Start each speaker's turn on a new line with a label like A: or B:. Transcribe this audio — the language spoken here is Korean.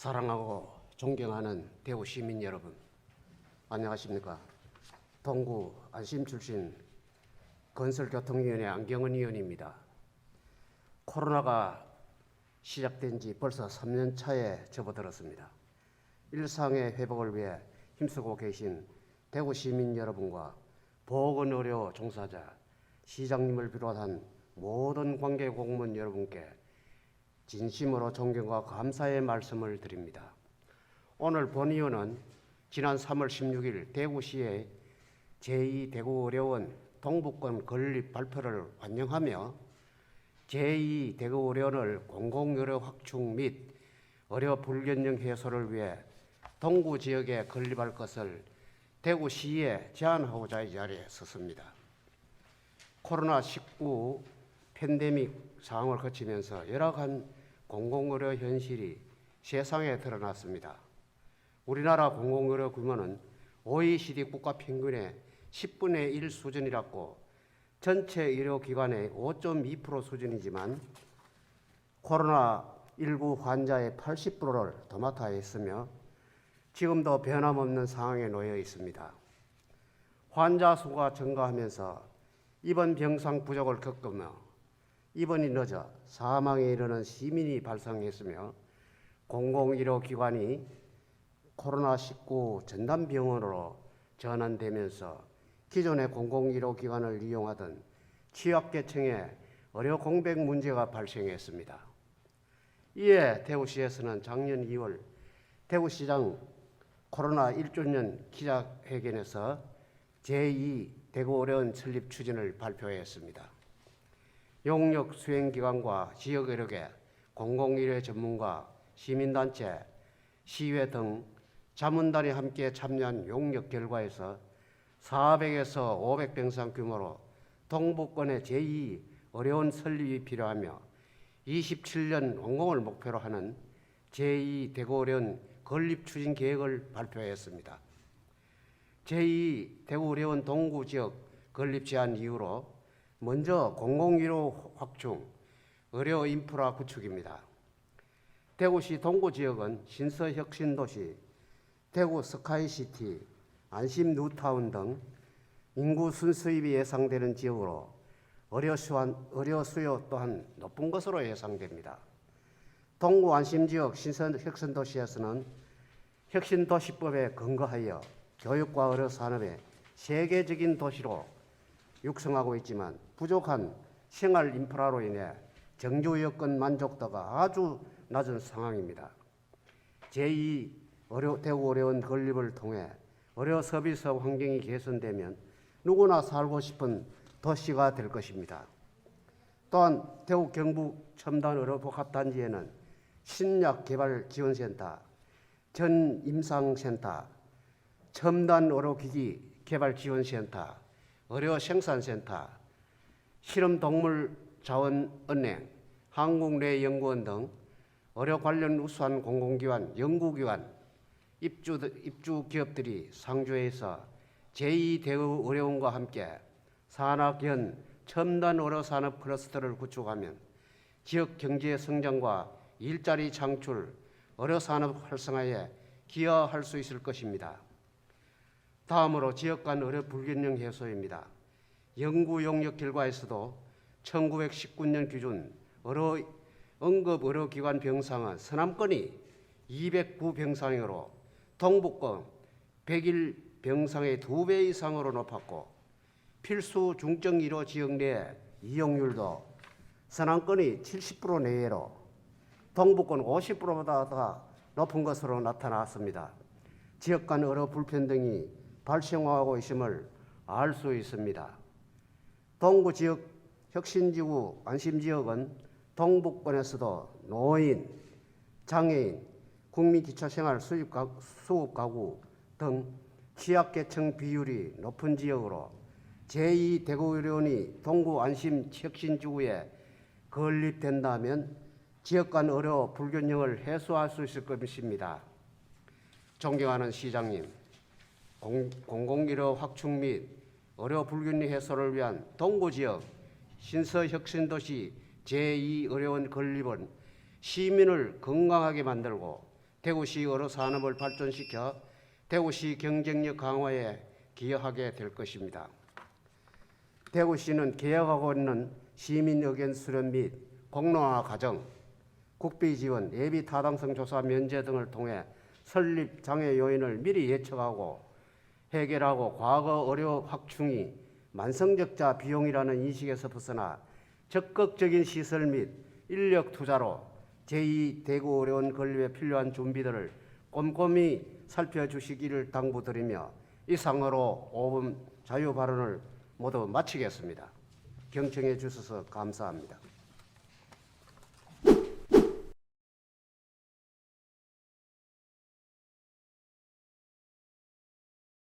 A: 사랑하고 존경하는 대구 시민 여러분, 안녕하십니까? 동구 안심 출신 건설교통위원회 안경은 의원입니다. 코로나가 시작된 지 벌써 3년 차에 접어들었습니다. 일상의 회복을 위해 힘쓰고 계신 대구 시민 여러분과 보건의료 종사자, 시장님을 비롯한 모든 관계 공무원 여러분께 진심으로 존경과 감사의 말씀을 드립니다. 오늘 본의원은 지난 3월 16일 대구시의 제2대구의료원 동북권 건립 발표를 환영하며 제2대구의료원을 공공의료 확충 및 의료 불균형 해소를 위해 동구 지역에 건립할 것을 대구시에 제안하고자 이 자리에 섰습니다. 코로나19 팬데믹 상황을 거치면서 열악한 공공의료 현실이 세상에 드러났습니다. 우리나라 공공의료 규모는 OECD 국가 평균의 10분의 1 수준이라고 전체 의료기관의 5.2% 수준이지만 코로나19 환자의 80%를 더 맡아 있으며 지금도 변함없는 상황에 놓여 있습니다. 환자 수가 증가하면서 입원 병상 부족을 겪으며 입원이 늦어 사망에 이르는 시민이 발생했으며 공공의료 기관이 코로나19 전담병원으로 전환되면서 기존의 공공의료 기관을 이용하던 취약계층의 의료 공백 문제가 발생했습니다. 이에 대구시에서는 작년 2월 대구시장 코로나 1주년 기자회견에서 제2 대구의료원 설립 추진을 발표했습니다. 용역 수행기관과 지역 의료계, 공공의료 전문가, 시민단체, 시회 등 자문단이 함께 참여한 용역 결과에서 400에서 500병상 규모로 동북권의 제2 의료원 설립이 필요하며 27년 완공을 목표로 하는 제2 대구의료원 건립 추진 계획을 발표했습니다. 제2 대구의료원 동구 지역 건립 제한 이후로 먼저 공공의료 확충, 의료 인프라 구축입니다. 대구시 동구 지역은 신서혁신도시, 대구 스카이시티, 안심 뉴타운 등 인구 순수입이 예상되는 지역으로 의료 수완, 의료 수요 또한 높은 것으로 예상됩니다. 동구 안심 지역 신선 혁신도시에서는 혁신도시법에 근거하여 교육과 의료 산업의 세계적인 도시로 육성하고 있지만 부족한 생활 인프라로 인해 정주 여건 만족도가 아주 낮은 상황입니다. 제2 의료, 대구 의료원 건립을 통해 의료 서비스 환경이 개선되면 누구나 살고 싶은 도시가 될 것입니다. 또한 대구 경북 첨단 의료 복합단지에는 신약 개발 지원센터, 전 임상센터, 첨단 의료기기 개발 지원센터, 의료 생산센터, 실험동물 자원은행, 한국내연구원 등 의료 관련 우수한 공공기관, 연구기관, 입주, 입주 기업들이 상주해서 제2대우 의료원과 함께 산학연 첨단 의료 산업 클러스터를 구축하면 지역 경제 성장과 일자리 창출, 의료 산업 활성화에 기여할 수 있을 것입니다. 다음으로 지역 간 의료 불균형 해소입니다. 연구 용역 결과에서도 1919년 기준 의료 응급 의료기관 병상은 서남권이 209 병상으로 동북권 101 병상의 두배 이상으로 높았고 필수 중증 의료 지역 내 이용률도 서남권이 70% 내외로 동북권 50%보다 더 높은 것으로 나타났습니다. 지역 간 의료 불평등이 발생하고 있음을 알 수 있습니다. 동구 지역 혁신지구 안심지역은 동북권에서도 노인, 장애인, 국민기초생활 수입 가, 수급 가구 등 취약계층 비율이 높은 지역으로 제2 대구의료원이 동구 안심 혁신지구에 건립된다면 지역 간 의료 불균형을 해소할 수 있을 것입니다. 존경하는 시장님, 공, 공공의료 확충 및 의료 불균형 해소를 위한 동구 지역 신서혁신도시 제2의료원 건립은 시민을 건강하게 만들고 대구시 어로 산업을 발전시켜 대구시 경쟁력 강화에 기여하게 될 것입니다. 대구시는 개혁하고 있는 시민 의견 수렴 및 공론화 과정, 국비 지원, 예비 타당성 조사 면제 등을 통해 설립 장애 요인을 미리 예측하고 해결하고 과거 의료 확충이 만성적자 비용이라는 인식에서 벗어나 적극적인 시설 및 인력 투자로 제2 대구 어려운 건립에 필요한 준비들을 꼼꼼히 살펴주시기를 당부드리며 이상으로 5분 자유 발언을 모두 마치겠습니다. 경청해 주셔서 감사합니다.